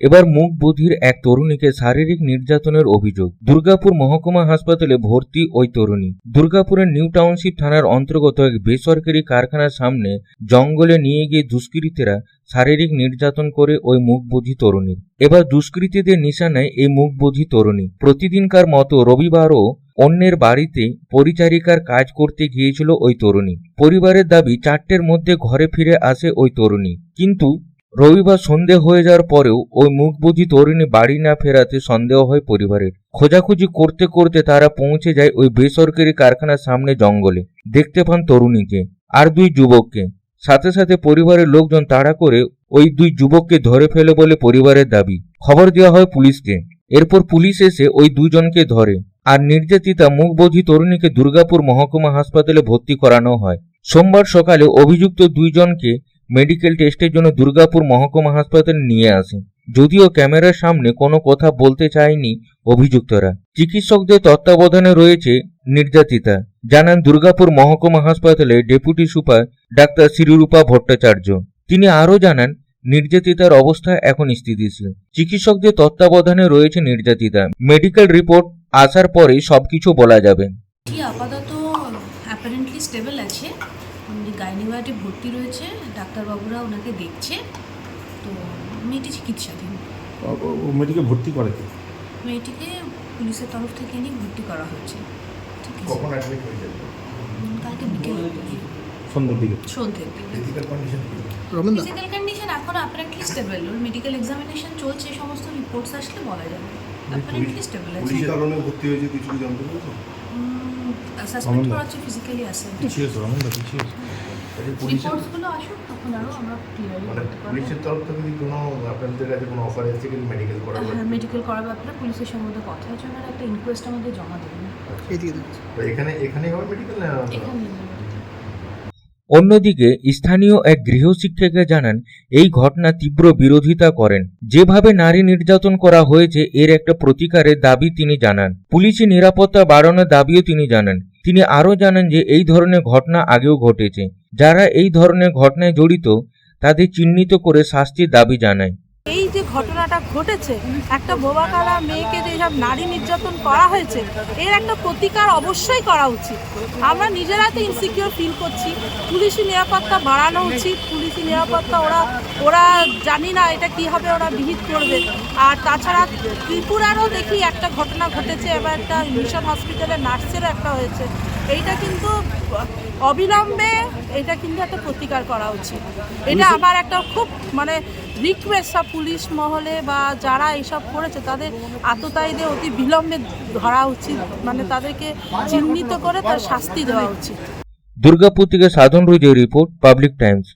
এবার মুখ বধির এক তরুণীকে শারীরিক নির্যাতনের অভিযোগ। দুর্গাপুর মহকুমা হাসপাতালে ভর্তি ওই তরুণী। দুর্গাপুরের নিউ টাউনশিপ থানার অন্তর্গত এক বেসরকারি কারখানার সামনে জঙ্গলে নিয়ে গিয়ে দুষ্কৃতীরা শারীরিক নির্যাতন করে ওই মুখবোধী তরুণীর। এবার দুষ্কৃতীদের নিশানায় এই মুখবোধী তরুণী। প্রতিদিনকার মতো রবিবারও অন্যের বাড়িতে পরিচারিকার কাজ করতে গিয়েছিল ওই তরুণী। পরিবারের দাবি, চারটের মধ্যে ঘরে ফিরে আসে ওই তরুণী। কিন্তু রবিবার সন্ধে হয়ে যাওয়ার পরেও ওই মুখবুঝি তরুণী বাড়ি না ফেরাতে সন্দেহ হয় পরিবারের। খোঁজাখুঁজি করতে করতে তারা পৌঁছে যায় ওই বেসরকারি কারখানার সামনে জঙ্গলে। দেখতে পান তরুণীকে আর দুই যুবককে। সাথে সাথে পরিবারের লোকজন তাড়া করে ওই দুই যুবককে ধরে ফেলে বলে পরিবারের দাবি। খবর দেওয়া হয় পুলিশকে। এরপর পুলিশ এসে ওই দুজনকে ধরে। আর নির্যাতিতা মুখবোধী তরুণীকে দুর্গাপুর মহকুমা হাসপাতালে ভর্তি করানো হয়। সোমবার সকালে অভিযুক্ত দুইজনকে মেডিকেল টেস্টের জন্য দুর্গাপুর মহকুমা হাসপাতালে নিয়ে আসে যদিও ক্যামেরার সামনে কোনো কথা বলতে চায়নি অভিযুক্তরা। চিকিৎসকদের তত্ত্বাবধানে রয়েছে নির্যাতিতা। জানান দুর্গাপুর মহকুমা হাসপাতালে deputy super doctor Shrirupa Bhattacharya. তিনি আরও জানান, নির্যাতিতার অবস্থা এখন স্থিতিশীল। চিকিৎসকদের তত্ত্বাবধানে রয়েছে নির্যাতিতা। মেডিকেল রিপোর্ট আসার পরেই সবকিছু বলা যাবে। আপাতত অ্যাপারেন্টলি স্টেবল আছে। উনি ভর্তি রয়েছে ডাক্তারবাবুরা ওনাকে দেখছে। তো মেয়েটি চিকিৎসাধীন। মেয়েটিকে ভর্তি করে কি? মেয়েটিকে পুলিশের তরফ থেকে নিয়ে ভর্তি করা হয়েছে। ঠিক কখন অ্যাডমিট হয়েছে উম, কালকে বিকেল সন্ধ্যের দিকে। সন্ধ্যের দিকে। ফিজিক্যাল কন্ডিশন ফিজিক্যাল কন্ডিশন এখন অ্যাপারেন্টলি স্টেবল ওর মেডিকেল এক্সামিনেশন চলছে সমস্ত রিপোর্টস আসলে বলা যাবে অ্যাপারেন্টলি স্টেবল আছে। পুলিশ কারণে ভর্তি হয়েছে কিছু জানতে পেরেছ? সাসপেন্ড করা হচ্ছে ফিজিক্যালি আছে পিছিয়ে এসো রমনদা পিছিয়ে এসো পুলিশের রিপোর্টসগুলো আসুক তখন আরও আমরা ক্লিয়ারলি মানে পুলিশের তরফ থেকে কি কোনো আপনাদের কাছে কোনো অফার এসেছে কি মেডিকেল করার মেডিকেল করার ব্যাপারে পুলিশের সঙ্গে কথা হচ্ছে। ওনারা একটা ইনকোয়েস্ট আমাদের জমা দেবেন। এদিকে দেখো। তো এখানে এখানেই হবে মেডিকেল না? অন্যদিকে স্থানীয় এক গৃহশিক্ষিকা জানান এই ঘটনা তীব্র বিরোধিতা করেন। যেভাবে নারী নির্যাতন করা হয়েছে এর একটা প্রতিকারের দাবি তিনি জানান। পুলিশি নিরাপত্তা বাড়ানোর দাবিও তিনি জানান। তিনি আরও জানান যে এই ধরনের ঘটনা আগেও ঘটেছে। যারা এই ধরনের ঘটনায় জড়িত, তাদের চিহ্নিত করে শাস্তির দাবি জানায়। ঘটনাটা ঘটেছে। একটা বোবাকালা মেয়েকে যে সব নারী নির্যাতন করা হয়েছে, এর একটা প্রতিকার অবশ্যই করা উচিত। আমরা নিজেরা তো ইনসিকিউর ফিল করছি। পুলিশি নিরাপত্তা বাড়ানো উচিত। পুলিশি নিরাপত্তা ওরা ওরা জানি না এটা কীভাবে ওরা বিহিত করবে। আর তাছাড়া ত্রিপুরারও দেখি একটা ঘটনা ঘটেছে, এবার একটা মিশন হসপিটালে নার্সেরও একটা হয়েছে। এইটা কিন্তু অবিলম্বে এটা কিন্তু একটা প্রতিকার করা উচিত। এটা আমার একটা খুব মানে রিকোয়েস্ট সব পুলিশ মহলে বা যারা এইসব করেছে তাদের আততায়ীদের অতি বিলম্বে ধরা উচিত। মানে তাদেরকে চিহ্নিত করে তার শাস্তি দেওয়া উচিত। দুর্গাপুর থেকে সাধন রুজের রিপোর্ট পাবলিক টাইমস।